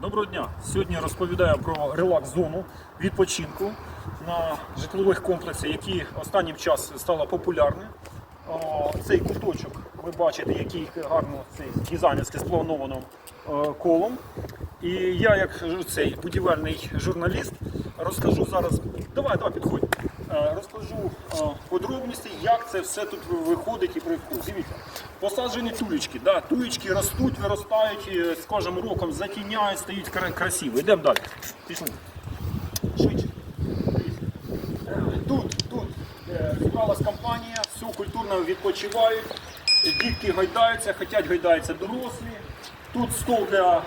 Доброго дня! Сьогодні розповідаю про релакс-зону відпочинку на житлових комплексах, які останнім часом стали популярні. Цей куточок ви бачите, який гарно цей дизайнерськи сплановано е, колом. І я, як цей будівельний журналіст, розкажу зараз. Давай, давай, підходь. Е, подробності, як це все тут виходить і проходить. Дивіться, посаджені тулечки, да, тулечки ростуть, виростають, е, з кожним роком затіняють, стають кра- красиво. Йдемо далі. Пішли. Швидше. Тут, тут е, зібралась компанія, все культурно відпочивають, дітки гайдаються, хотять гайдаються дорослі. Тут стол для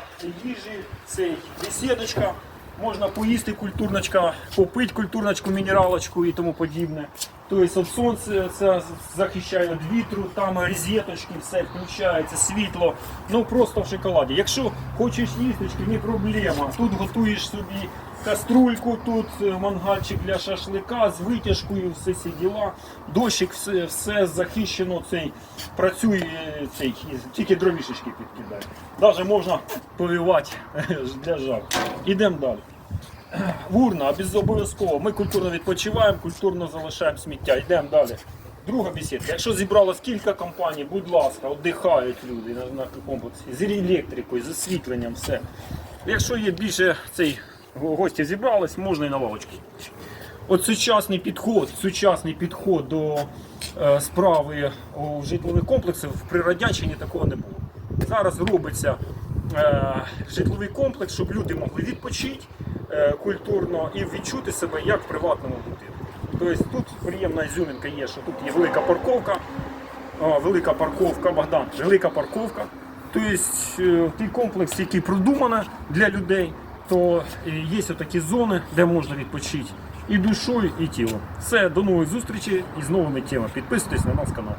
їжі, цей бесідочка, можна поїсти культурночка, попити культурночку, мінералочку і тому подібне. Тобто сонце це захищає від вітру, там розеточки, все включається, світло. Ну просто в шоколаді. Якщо хочеш їсточки, не проблема. Тут готуєш собі каструльку, тут е, мангальчик для шашлика з витяжкою, все ці діла. Дощик, все, все захищено, цей працює цей, тільки дровішечки підкидає. Навіть можна повівати для жару. Ідемо далі. Урна, без- обов'язково. Ми культурно відпочиваємо, культурно залишаємо сміття. Йдемо далі. Друга бесідка. Якщо зібралось кілька компаній, будь ласка, віддихають люди на, комплексі з електрикою, з освітленням, все. Якщо є більше цей гості зібрались, можна і на лавочці. От сучасний підход, сучасний підход до е, справи у житлових комплексах при радянщині такого не було. Зараз робиться е, житловий комплекс, щоб люди могли відпочити е, культурно і відчути себе як в приватному будинку. Тобто тут приємна ізюмінка є, що тут є велика парковка, а, велика парковка, Богдан, велика парковка. Тобто е, той комплекс, який продумано для людей, то е, є такі зони, де можна відпочити і душою, і тілом. Все, до нових зустрічей і з новими темами. Підписуйтесь на наш канал.